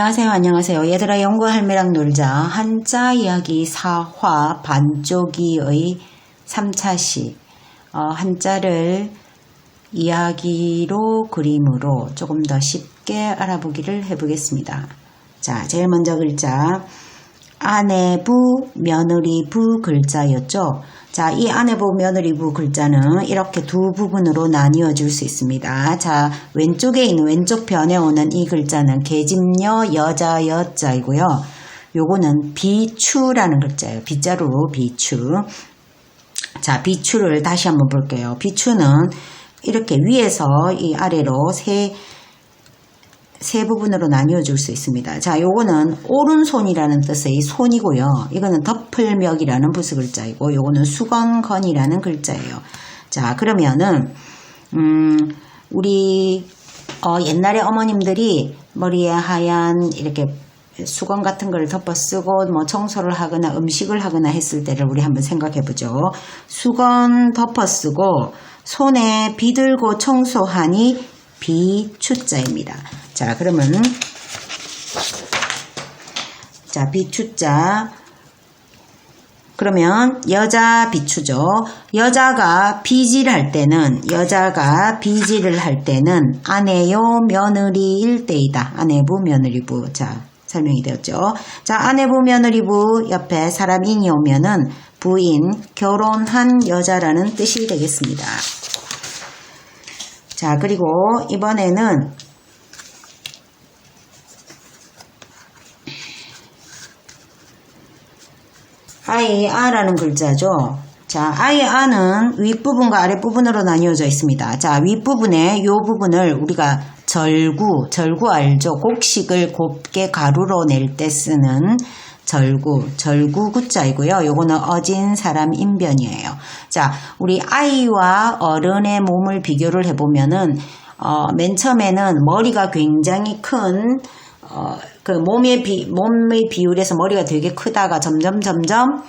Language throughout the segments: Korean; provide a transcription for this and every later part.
안녕하세요, 안녕하세요. 얘들아, 영구 할매랑 놀자. 한자 이야기 사화 반쪽이의 3차시. 어, 한자를 이야기로 그림으로 조금 더 쉽게 알아보기를 해보겠습니다. 자, 제일 먼저 글자. 아내부, 며느리부 글자였죠. 자, 이 아내부, 며느리부 글자는 이렇게 두 부분으로 나뉘어 줄 수 있습니다. 자, 왼쪽에 있는 왼쪽 편에 오는 이 글자는 계집녀 여자 여자이고요. 요거는 비추라는 글자예요. 빗자루로 비추. 자, 비추를 다시 한번 볼게요. 비추는 이렇게 위에서 이 아래로 세, 세 부분으로 나뉘어 줄 수 있습니다. 자, 요거는 오른손이라는 뜻의 손이고요. 이거는 덮을멱이라는 부수 글자이고, 요거는 수건건이라는 글자예요. 자, 그러면은, 음, 우리, 어, 옛날에 어머님들이 머리에 하얀 이렇게 수건 같은 걸 덮어 쓰고 뭐 청소를 하거나 음식을 하거나 했을 때를 우리 한번 생각해 보죠. 수건 덮어 쓰고 손에 비들고 청소하니 비추자입니다. 자, 그러면 자, 비추자 그러면 여자 비추죠. 여자가 비질할 때는 여자가 비질을 할 때는 아내요 며느리일 때이다. 아내부 며느리부. 자, 설명이 되었죠. 자, 아내부 며느리부 옆에 사람 인이 오면은 부인, 결혼한 여자라는 뜻이 되겠습니다. 자, 그리고 이번에는 아이 아라는 글자죠. 자, 아이 아는 윗부분과 아랫부분으로 나뉘어져 있습니다. 자, 윗부분에 이 부분을 우리가 절구, 절구 알죠? 곡식을 곱게 가루로 낼 때 쓰는 절구, 절구 구자이고요. 요거는 어진 사람 인변이에요. 자, 우리 아이와 어른의 몸을 비교를 해보면은, 어, 맨 처음에는 머리가 굉장히 큰, 어, 그 몸의 비, 몸의 비율에서 머리가 되게 크다가 점점 점점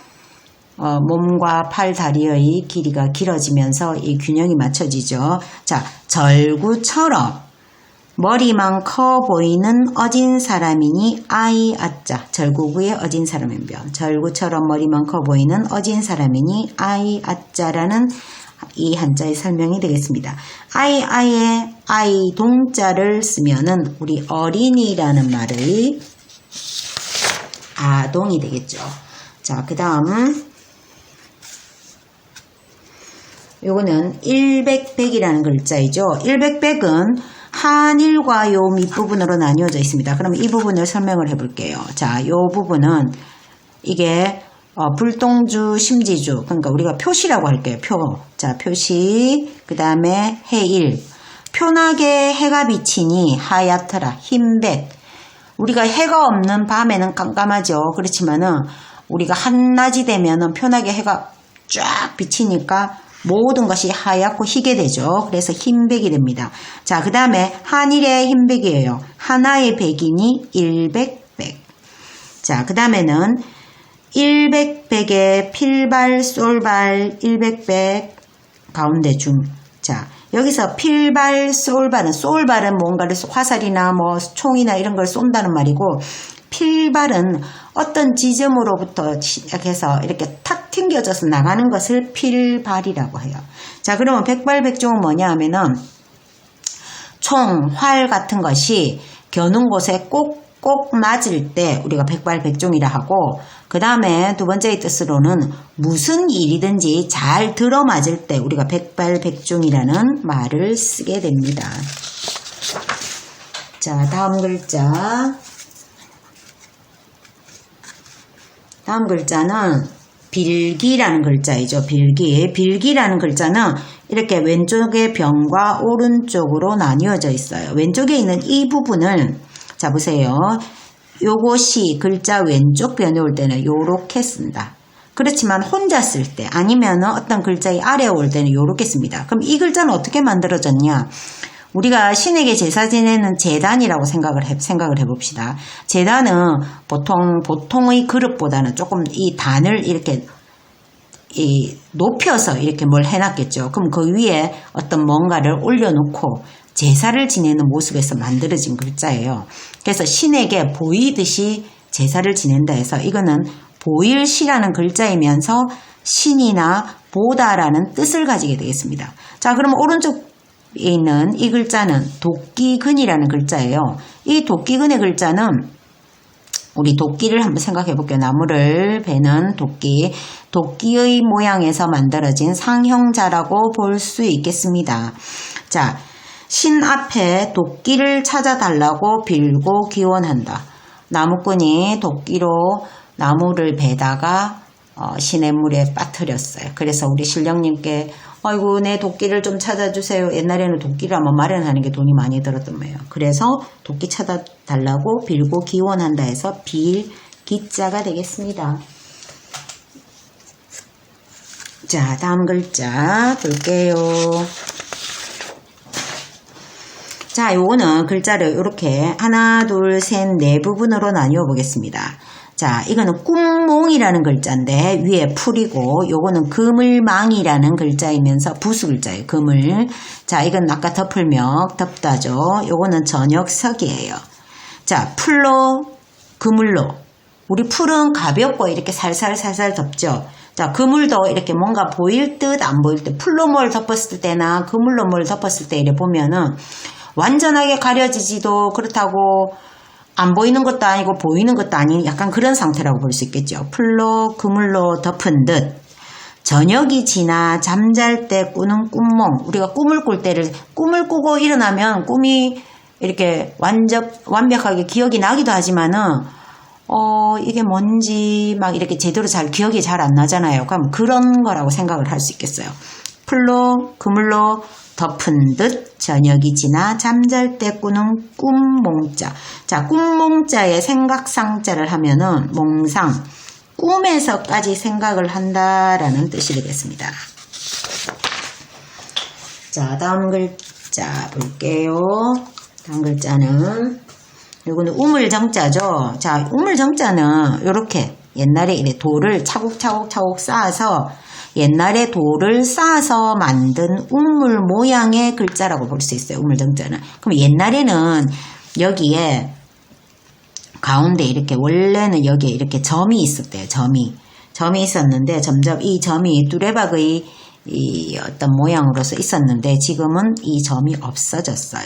어, 몸과 팔, 다리의 길이가 길어지면서 이 균형이 맞춰지죠. 자, 절구처럼 머리만 커 보이는 어진 사람이니 아이 아자 절구구의 어진 사람의 변 절구처럼 머리만 커 보이는 어진 사람이니 아이 아자라는 이 한자의 설명이 되겠습니다. 아이 아이의 아이 동자를 쓰면은 우리 어린이라는 말의 아동이 되겠죠. 자, 그 다음 요거는 100백이라는 글자이죠. 100백은 한일과 요 밑부분으로 나뉘어져 있습니다. 그럼 이 부분을 설명을 해볼게요. 자, 요 부분은 이게 어, 불동주, 심지주. 그러니까 우리가 표시라고 할게요. 표. 자, 표시. 그 다음에 해일. 표나게 해가 비치니 하얗더라. 흰백. 우리가 해가 없는 밤에는 깜깜하죠. 그렇지만은 우리가 한낮이 되면은 편하게 해가 쫙 비치니까 모든 것이 하얗고 희게 되죠. 그래서 흰백이 됩니다. 자, 그 다음에 한일의 흰백이에요. 하나의 백이니 일백백. 자, 그 다음에는 일백백의 필발, 쏠발, 일백백 가운데 중. 자, 여기서 필발, 쏠발은 쏠발은 뭔가를 화살이나 뭐 총이나 이런 걸 쏜다는 말이고 필발은 어떤 지점으로부터 시작해서 이렇게 탁 튕겨져서 나가는 것을 필발이라고 해요. 자, 그러면 백발백종은 뭐냐 하면은 총, 활 같은 것이 겨눈 곳에 꼭 꼭 맞을 때 우리가 백발백종이라 하고 그 다음에 두 번째의 뜻으로는 무슨 일이든지 잘 들어맞을 때 우리가 백발백종이라는 말을 쓰게 됩니다. 자 다음 글자 다음 글자는 빌기라는 글자이죠. 빌기. 빌기라는 글자는 이렇게 왼쪽의 병과 오른쪽으로 나뉘어져 있어요. 왼쪽에 있는 이 부분을 자 보세요. 요것이 글자 왼쪽 변에 올 때는 요렇게 쓴다. 그렇지만 혼자 쓸 때 아니면 어떤 글자의 아래에 올 때는 요렇게 씁니다. 그럼 이 글자는 어떻게 만들어졌냐? 우리가 신에게 제사 지내는 재단이라고 생각을 해, 생각을 해봅시다. 재단은 보통, 보통의 그릇보다는 조금 이 단을 이렇게 이 높여서 이렇게 뭘 해놨겠죠. 그럼 그 위에 어떤 뭔가를 올려놓고 제사를 지내는 모습에서 만들어진 글자예요. 그래서 신에게 보이듯이 제사를 지낸다 해서 이거는 보일 시라는 글자이면서 신이나 보다라는 뜻을 가지게 되겠습니다. 자, 그럼 오른쪽에 있는 이 글자는 도끼근이라는 글자예요. 이 도끼근의 글자는 우리 도끼를 한번 생각해 볼게요. 나무를 베는 도끼. 도끼의 모양에서 만들어진 상형자라고 볼 수 있겠습니다. 자, 신 앞에 도끼를 찾아달라고 빌고 기원한다. 나무꾼이 도끼로 나무를 베다가 어, 시냇 물에 빠뜨렸어요. 그래서 우리 신령님께 아이고 내 도끼를 좀 찾아주세요. 옛날에는 도끼를 한번 마련하는 게 돈이 많이 들었던 거예요. 그래서 도끼 찾아달라고 빌고 기원한다 해서 빌 기자가 되겠습니다. 자 다음 글자 볼게요. 자, 요거는 글자를 이렇게 하나, 둘, 셋, 네 부분으로 나뉘어 보겠습니다. 자, 이거는 꿈몽이라는 글자인데 위에 풀이고 요거는 그물망이라는 글자이면서 부수 글자예요. 그물. 자, 이건 아까 덮을명 덮다죠. 요거는 저녁석이에요. 자, 풀로 그물로 우리 풀은 가볍고 이렇게 살살살살 덮죠. 자, 그물도 이렇게 뭔가 보일 듯 안 보일 듯 풀로 뭘 덮었을 때나 그물로 뭘 덮었을 때 이래 보면은 완전하게 가려지지도 그렇다고 안 보이는 것도 아니고 보이는 것도 아닌 약간 그런 상태라고 볼 수 있겠죠. 풀로 그물로 덮은 듯 저녁이 지나 잠잘 때 꾸는 꿈몽 우리가 꿈을 꿀 때를 꿈을 꾸고 일어나면 꿈이 이렇게 완전 완벽하게 기억이 나기도 하지만은 어 이게 뭔지 막 이렇게 제대로 잘 기억이 잘 안 나잖아요. 그럼 그런 거라고 생각을 할 수 있겠어요. 풀로 그물로 덮은 듯 저녁이 지나 잠잘 때 꾸는 꿈몽자. 자, 꿈몽자에 생각상자를 하면은 몽상, 꿈에서까지 생각을 한다라는 뜻이 되겠습니다. 자, 다음 글자 볼게요. 다음 글자는 요거는 우물정자죠. 자, 우물정자는 요렇게 옛날에 이래 돌을 차곡차곡차곡 쌓아서 옛날에 돌을 쌓아서 만든 우물 모양의 글자라고 볼 수 있어요. 우물정자는. 그럼 옛날에는 여기에 가운데 이렇게 원래는 여기에 이렇게 점이 있었대요. 점이. 점이 있었는데 점점 이 점이 뚜레박의 이 어떤 모양으로서 있었는데 지금은 이 점이 없어졌어요.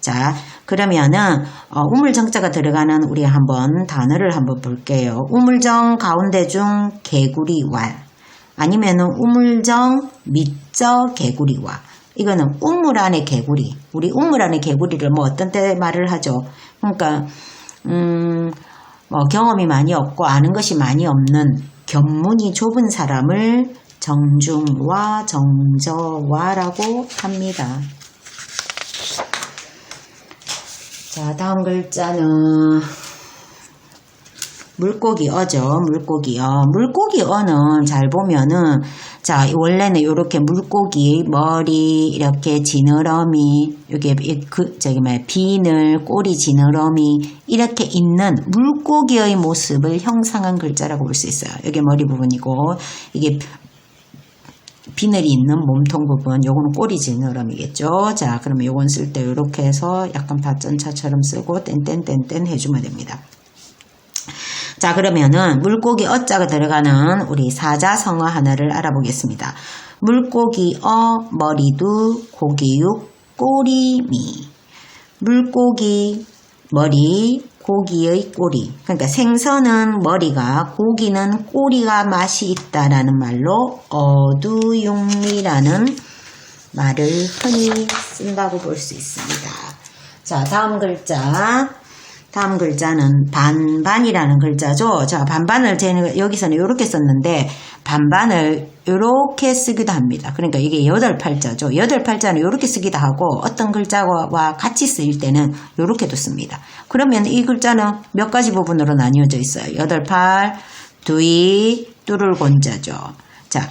자, 그러면은 어, 우물정자가 들어가는 우리 한번 단어를 한번 볼게요. 우물정 가운데 중 개구리 왈 아니면은 우물정 밑저 개구리와 이거는 우물 안에 개구리 우리 우물 안에 개구리를 뭐 어떤 때 말을 하죠. 그러니까 음, 뭐 경험이 많이 없고 아는 것이 많이 없는 견문이 좁은 사람을 정중와 정저와라고 합니다. 자, 다음 글자는 물고기 어죠. 물고기 어. 물고기 어는 잘 보면은 자 원래는 이렇게 물고기 머리 이렇게 지느러미 여기 그 저기 뭐야 비늘 꼬리 지느러미 이렇게 있는 물고기의 모습을 형상한 글자라고 볼 수 있어요. 여기 머리 부분이고 이게 비늘이 있는 몸통 부분, 요거는 꼬리 지느러미겠죠. 자, 그러면 요건 쓸 때 이렇게 해서 약간 밭전차처럼 쓰고 땡땡땡땡 해주면 됩니다. 자 그러면은 물고기 어자가 들어가는 우리 사자성어 하나를 알아보겠습니다. 물고기 어 머리두 고기육 꼬리미 물고기 머리 고기의 꼬리 그러니까 생선은 머리가 고기는 꼬리가 맛이 있다라는 말로 어두육미라는 말을 흔히 쓴다고 볼 수 있습니다. 자 다음 글자 다음 글자는 반반이라는 글자죠. 자, 반반을 제는 여기서는 이렇게 썼는데 반반을 이렇게 쓰기도 합니다. 그러니까 이게 여덟 팔자죠. 여덟 팔자는 이렇게 쓰기도 하고 어떤 글자와 같이 쓰일 때는 이렇게도 씁니다. 그러면 이 글자는 몇 가지 부분으로 나뉘어져 있어요. 여덟 팔, 두이, 뚜를 곤자죠. 자,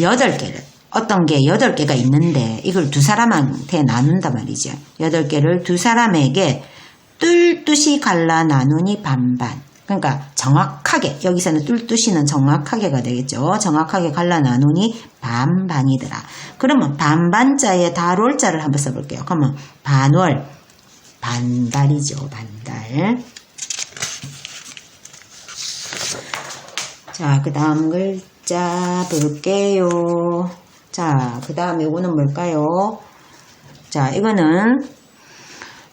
여덟 개를 어떤 게 여덟 개가 있는데 이걸 두 사람한테 나눈단 말이죠. 여덟 개를 두 사람에게 뜰듯이 갈라 나누니 반반. 그러니까 정확하게 여기서는 뚫뚜시는 정확하게가 되겠죠. 정확하게 갈라 나누니 반반이더라. 그러면 반반자에 달월자를 한번 써볼게요. 그러면 반월 반달이죠. 반달. 자, 그 다음 글자 볼게요. 자, 그 다음에 이거는 뭘까요? 자, 이거는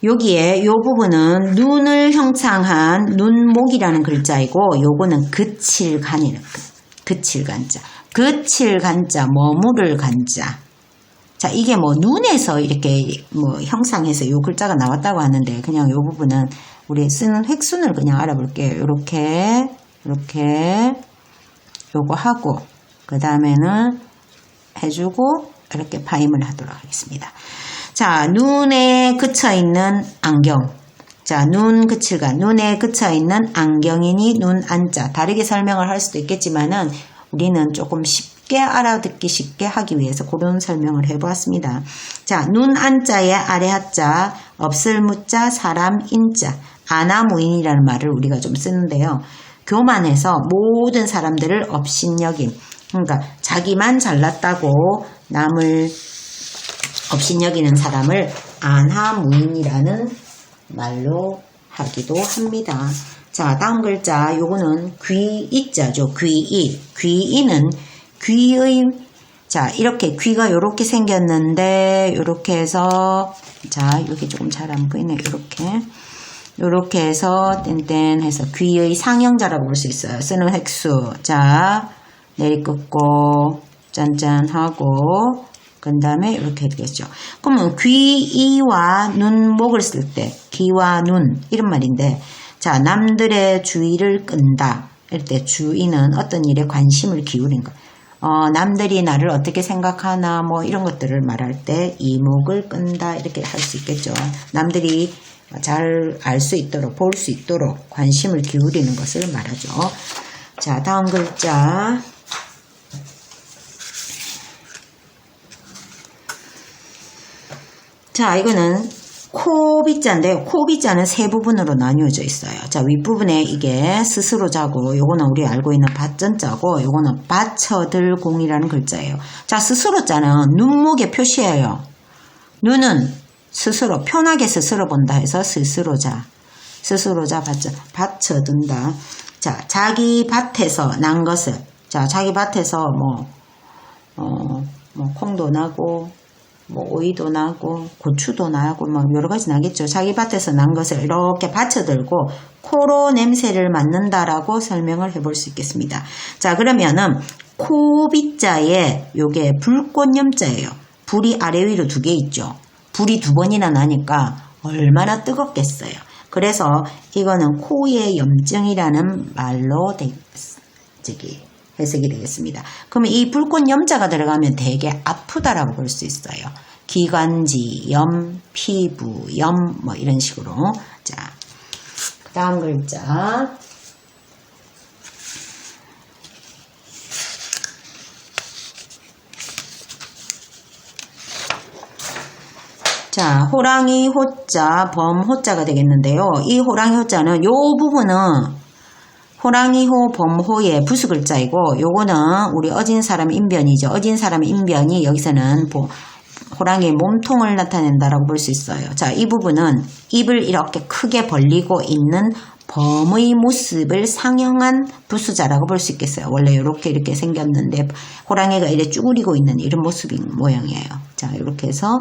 여기에 요 부분은 눈을 형상한 눈목이라는 글자이고 요거는 그칠 간이라 그칠 간자. 그칠 간자 머무를 간자. 자 이게 뭐 눈에서 이렇게 뭐 형상해서 요 글자가 나왔다고 하는데 그냥 요 부분은 우리 쓰는 획순을 그냥 알아볼게요. 요렇게 요렇게 요거 하고 그 다음에는 해주고 이렇게 파임을 하도록 하겠습니다. 자, 눈에 그쳐 있는 안경. 자, 눈 그칠간 눈에 그쳐 있는 안경이니 눈 안자. 다르게 설명을 할 수도 있겠지만은 우리는 조금 쉽게 알아듣기 쉽게 하기 위해서 그런 설명을 해보았습니다. 자, 눈 안자의 아래 하자, 없을 무자, 사람 인자, 아나무인이라는 말을 우리가 좀 쓰는데요. 교만해서 모든 사람들을 업신여김. 그러니까 자기만 잘났다고 남을 업신여기는 사람을 안하무인이라는 말로 하기도 합니다. 자, 다음 글자 요거는 귀이자죠. 귀이. 귀이는 귀의 자, 이렇게 귀가 요렇게 생겼는데 요렇게 해서 자, 여기 조금 잘 안 보이네. 요렇게. 요렇게 해서 땡땡 해서 귀의 상형자라고 볼 수 있어요. 쓰는 획수. 자, 내리긋고 짠짠하고 그 다음에 이렇게 되겠죠. 그러면 귀, 이와 눈, 목을 쓸 때 귀와 눈 이런 말인데 자 남들의 주의를 끈다. 이럴 때 주의는 어떤 일에 관심을 기울인 것. 어, 남들이 나를 어떻게 생각하나 뭐 이런 것들을 말할 때 이목을 끈다 이렇게 할 수 있겠죠. 남들이 잘 알 수 있도록 볼 수 있도록 관심을 기울이는 것을 말하죠. 자 다음 글자 자, 이거는 코빗자인데요. 코빗자는 세 부분으로 나뉘어져 있어요. 자, 윗부분에 이게 스스로 자고, 요거는 우리 알고 있는 밭전자고, 요거는 받쳐들 공이라는 글자예요. 자, 스스로 자는 눈목의 표시예요. 눈은 스스로, 편하게 스스로 본다 해서 스스로 자. 스스로 자, 받쳐, 받쳐둔다. 자, 자기 밭에서 난 것을, 자, 자기 밭에서 뭐, 어, 뭐, 콩도 나고, 뭐 오이도 나고 고추도 나고 막 여러 가지 나겠죠. 자기 밭에서 난 것을 이렇게 받쳐들고 코로 냄새를 맡는다라고 설명을 해볼 수 있겠습니다. 자 그러면은 코빗자에 요게 불꽃염자예요. 불이 아래 위로 두 개 있죠. 불이 두 번이나 나니까 얼마나 뜨겁겠어요. 그래서 이거는 코의 염증이라는 말로 되, 저기 해석이 되겠습니다. 그러면 이 불꽃 염자가 들어가면 되게 아프다라고 볼 수 있어요. 기관지 염, 피부 염, 뭐 이런 식으로. 자, 그 다음 글자. 자, 호랑이 호자, 범 호자가 되겠는데요. 이 호랑이 호자는 요 부분은 호랑이호, 범호의 부수 글자이고 요거는 우리 어진 사람 인변이죠. 어진 사람 인변이 여기서는 호랑이의 몸통을 나타낸다라고 볼 수 있어요. 자, 이 부분은 입을 이렇게 크게 벌리고 있는 범의 모습을 상영한 부수자라고 볼 수 있겠어요. 원래 이렇게 이렇게 생겼는데 호랑이가 이렇게 쭈그리고 있는 이런 모습인 모양이에요. 자, 이렇게 해서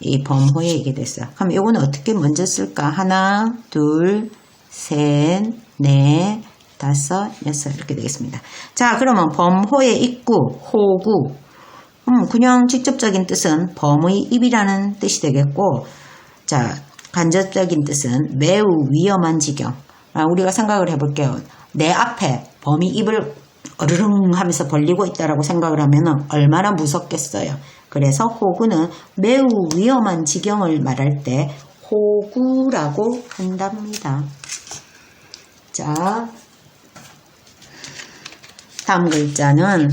이 범호에 이게 됐어요. 그럼 요거는 어떻게 먼저 쓸까? 하나, 둘, 셋, 넷, 다섯, 여섯 이렇게 되겠습니다. 자, 그러면 범호의 입구, 호구. 음, 그냥 직접적인 뜻은 범의 입이라는 뜻이 되겠고, 자, 간접적인 뜻은 매우 위험한 지경. 아, 우리가 생각을 해볼게요. 내 앞에 범이 입을 어르릉 하면서 벌리고 있다라고 생각을 하면 얼마나 무섭겠어요. 그래서 호구는 매우 위험한 지경을 말할 때 호구라고 한답니다. 자, 다음 글자는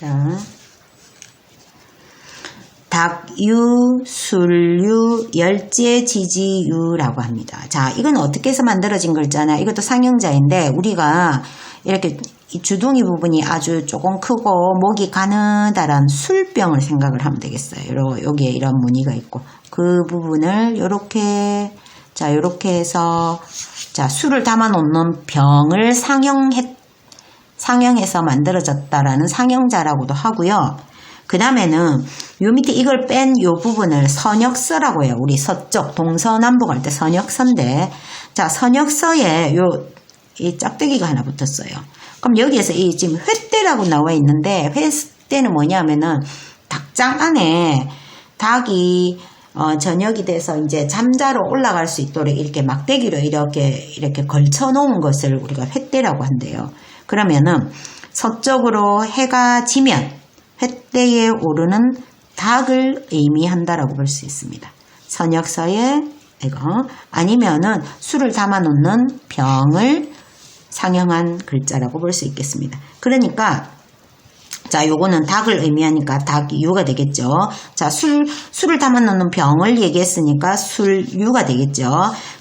자, 닭유, 술유, 열재, 지지유라고 합니다. 자, 이건 어떻게 해서 만들어진 글자냐? 이것도 상형자인데 우리가 이렇게 이 주둥이 부분이 아주 조금 크고 목이 가느다란 술병을 생각을 하면 되겠어요. 요, 여기에 이런 무늬가 있고 그 부분을 요렇게 자, 요렇게 해서 자, 술을 담아 놓는 병을 상형했 상형해서 만들어졌다라는 상형자라고도 하고요. 그 다음에는 요 밑에 이걸 뺀 요 부분을 선역서라고 해요. 우리 서쪽 동서남북 할 때 선역서인데 자 선역서에 요 이 짝대기가 하나 붙었어요. 그럼 여기에서 이 지금 횟대라고 나와 있는데 횟대는 뭐냐면은 닭장 안에 닭이 어, 저녁이 돼서 이제 잠자러 올라갈 수 있도록 이렇게 막대기로 이렇게 이렇게 걸쳐 놓은 것을 우리가 횟대라고 한대요. 그러면은 서쪽으로 해가 지면 횟대에 오르는 닭을 의미한다라고 볼 수 있습니다. 선역서에 이거 아니면은 술을 담아 놓는 병을 상형한 글자라고 볼 수 있겠습니다. 그러니까 자, 요거는 닭을 의미하니까 닭유가 되겠죠. 자, 술, 술을 담아 놓는 병을 얘기했으니까 술유가 되겠죠.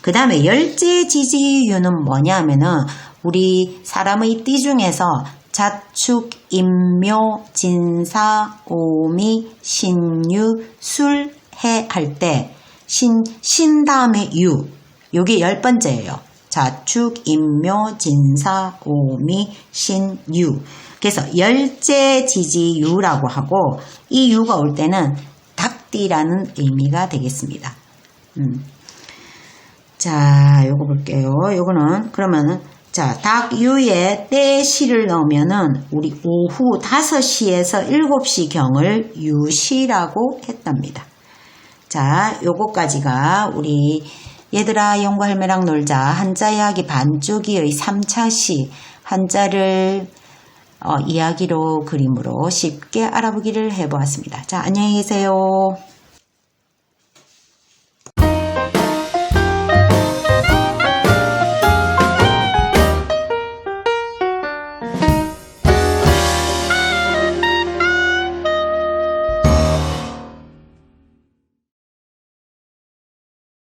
그 다음에 열재 지지유는 뭐냐 하면은 우리 사람의 띠 중에서 자축, 임묘, 진사, 오미, 신유, 술, 해 할 때 신, 신 다음에 유. 요게 열 번째예요. 자축, 임묘, 진사, 오미, 신, 유. 그래서 열재지지유라고 하고 이 유가 올 때는 닭띠라는 의미가 되겠습니다. 음. 자, 요거 볼게요. 요거는 그러면은 자, 닭유에 때시를 넣으면은 우리 오후 5시에서 7시 경을 유시라고 했답니다. 자, 요거까지가 우리 얘들아 영과 할매랑 놀자 한자 이야기 반쪽이의 3차 시 한자를 어, 이야기로 그림으로 쉽게 알아보기를 해보았습니다. 자, 안녕히 계세요.